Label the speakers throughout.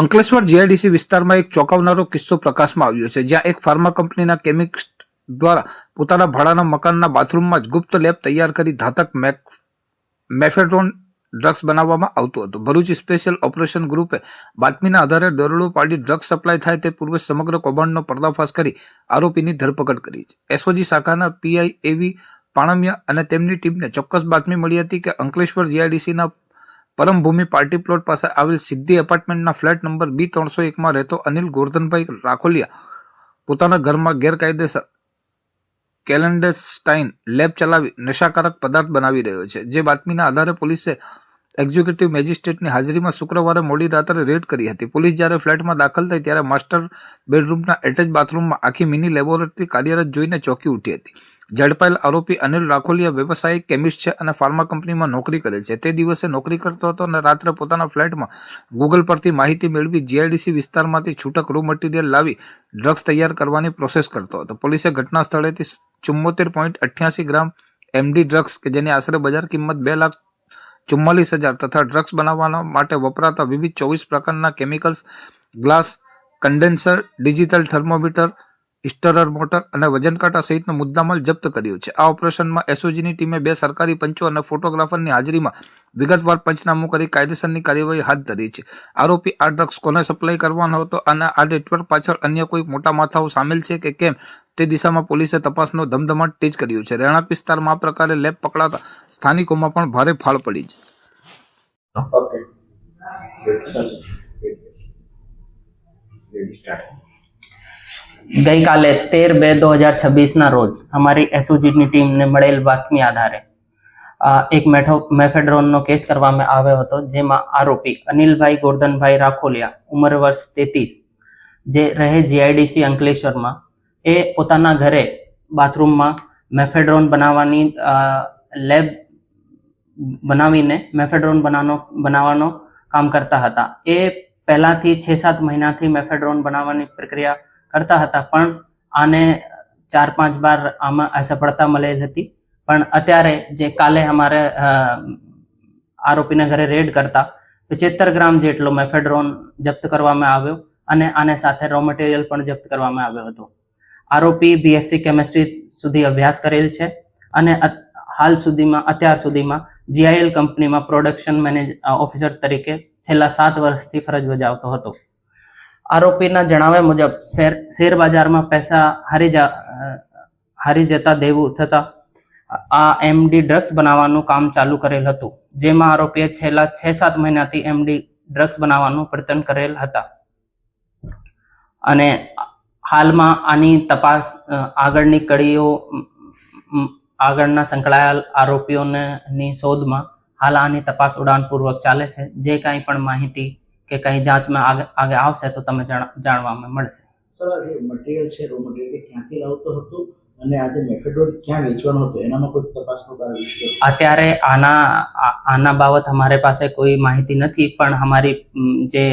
Speaker 1: Ankleshwar GIDC વિસ્તારમાં એક ચોંકાવનારો કિસ્સો પ્રકાશમાં આવ્યો છે, જ્યાં એક ફાર્મા કંપનીના કેમિસ્ટ દ્વારા પોતાના ભાડાના મકાનના બાથરૂમમાં જ ગુપ્ત લેબ તૈયાર કરી મેક- મેફેડ્રોન ડ્રગ્સ બનાવવામાં આવતું હતું. ભરૂચ સ્પેશિયલ ઓપરેશન ગ્રુપે બાતમીના આધારે દરોડો પાડી ડ્રગ્સ સપ્લાય થાય તે પૂર્વે સમગ્ર કૌભાંડનો પર્દાફાશ કરી આરોપીની ધરપકડ કરી છે. એસઓજી શાખાના પીઆઈ એવી પાણમિયા અને તેમની ટીમને ચોક્કસ બાતમી મળી હતી કે અંકલેશ્વર જીઆઈડીસીના પરમભૂમિ પાર્ટી પ્લોટ પાસે આવેલ સિદ્ધિ એપાર્ટમેન્ટના ફ્લેટ નંબર બી ત્રણસો એકમાં રહેતો અનિલ ગોરધનભાઈ રાખોલિયા. પોતાના ઘરમાં ગેરકાયદેસર કેલેન્ડેસ્ટાઇન લેબ ચલાવી નશાકારક પદાર્થ બનાવી રહ્યો છે. જે બાતમીના આધારે પોલીસે એક્ઝિક્યુટિવ મેજિસ્ટ્રેટની હાજરીમાં શુક્રવારે મોડી રાત્રે રેડ કરી હતી. પોલીસ જ્યારે ફ્લેટમાં દાખલ થઈ ત્યારે માસ્ટર બેડરૂમના એટેચ બાથરૂમમાં આખી મિની લેબોરેટરી કાર્યરત જોઈને ચોંકી ઉઠી હતી. ઝડપાયેલ આરોપી અનિલ રાખોલિયા વ્યવસાયિક કેમિસ્ટ છે અને ફાર્મા કંપનીમાં નોકરી કરે છે. તે દિવસે નોકરી કરતો હતો અને રાત્રે પોતાના ફ્લેટમાં ગૂગલ પરથી માહિતી મેળવી જીઆઈડીસી વિસ્તારમાંથી છૂટક રૂ મટીરિયલ લાવી ડ્રગ્સ તૈયાર કરવાની પ્રોસેસ કરતો હતો. પોલીસે ઘટના સ્થળેથી ચુમ્મોતેર પોઈન્ટ અઠ્યાસી ગ્રામ એમડી ડ્રગ્સ કે જેની આશરે બજાર કિંમત બે લાખ ચુમ્માલીસ હજાર તથા ડ્રગ્સ બનાવવા માટે વપરાતા વિવિધ ચોવીસ પ્રકારના chemicals glass condenser digital thermometer stirrer motor અને વજન કાંટા સહિતનો મુદ્દામાલ જપ્ત કર્યો છે. આ ઓપરેશનમાં એસઓજીની ટીમે બે સરકારી પંચો અને ફોટોગ્રાફરની હાજરીમાં વિગતવાર પંચનામું કરી કાયદેસરની કાર્યવાહી હાથ ધરી છે. આરોપી આ ડ્રગ્સ કોને સપ્લાય કરવાનો હતો અને આ નેટવર્ક પાછળ અન્ય કોઈ મોટા માથાઓ સામેલ છે કે કેમ તે દિશામાં પોલીસે તપાસનો ધમધમાટ તેજ કર્યો છે. રહેણાંક વિસ્તારમાં આ પ્રકારે લેબ પકડાતા સ્થાનિકોમાં પણ ભારે ફાળ પડી છે.
Speaker 2: ગઈકાલે તેર બે દો હજાર છવ્વીસના રોજ અમારી એસઓજીની ટીમને મળેલ બાતમી આધારે એક મેઠો, મેફેડ્રોનનો કેસ કરવામાં આવ્યો હતો, જેમાં આરોપી અનિલભાઈ ગોરધનભાઈ રાખોલિયા, ઉંમર વર્ષ તેત્રીસ, જે રહે જીઆઈડીસી અંકલેશ્વરમાં, એ પોતાના ઘરે બાથરૂમમાં મેફેડ્રોન બનાવવાની લેબ બનાવીને મેફેડ્રોન બનાવવાનો બનાવવાનો કામ કરતા હતા. એ પહેલાંથી છ સાત મહિનાથી મેફેડ્રોન બનાવવાની પ્રક્રિયા કરતા હતા. પણ આને ચાર પાંચ બાર આમાં અસફળતા મળેલ હતી. પણ અત્યારે જે કાલે અમારે આરોપીના ઘરે રેડ કરતા, પચોતેર ગ્રામ જેટલો મેફેડ્રોન જપ્ત કરવામાં આવ્યો અને આને સાથે રો મટીરિયલ પણ જપ્ત કરવામાં આવ્યો હતો. આરોપી બીએસસી કેમેસ્ટ્રી સુધી અભ્યાસ કરેલ છે અને હાલ સુધીમાં, અત્યાર સુધીમાં જીઆઈએલ કંપનીમાં પ્રોડક્શન મેનેજ ઓફિસર તરીકે છેલ્લા સાત વર્ષથી ફરજ બજાવતો હતો. આરોપીના જણાવ્યા મુજબ શેર શેર બજારમાં પૈસા હારી જા હારી જતા દેવું થતાં આ એમડી ડ્રગ્સ બનાવવાનું કામ ચાલુ કરેલ હતું. જેમાં આરોપીએ છેલ્લા છ સાત મહિનાથી એમડી ડ્રગ્સ બનાવવાનું પ્રયત્ન કરેલ હતા. અને હાલમાં આની તપાસ આગળની કડીઓ આગળના સંકળાયેલ આરોપીઓને શોધમાં હાલ આની તપાસ ઉડાણપૂર્વક ચાલે છે. જે કાંઈ પણ માહિતી કે કંઈ જાંચમાં આગે આગે આવશે તો તમે જાણ- જાણવામાં મળશે.
Speaker 3: સર આ જે મટીરિયલ છે રો મટીરિયલ ક્યાંથી લાવતો હતો અને આ જે મેફેડોન ક્યાં વેચવાનો હતો એનામાં કોઈ તપાસનો કાર્ય વિશે
Speaker 2: અત્યારે આના આના બાબત અમારે પાસે કોઈ માહિતી નથી પણ અમારી જે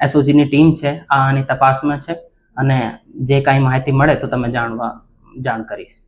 Speaker 2: એસઓજીની ટીમ છે આ આની તપાસમાં છે અને જે કાંઈ માહિતી મળે તો તમે જાણવા જાણ કરીશ.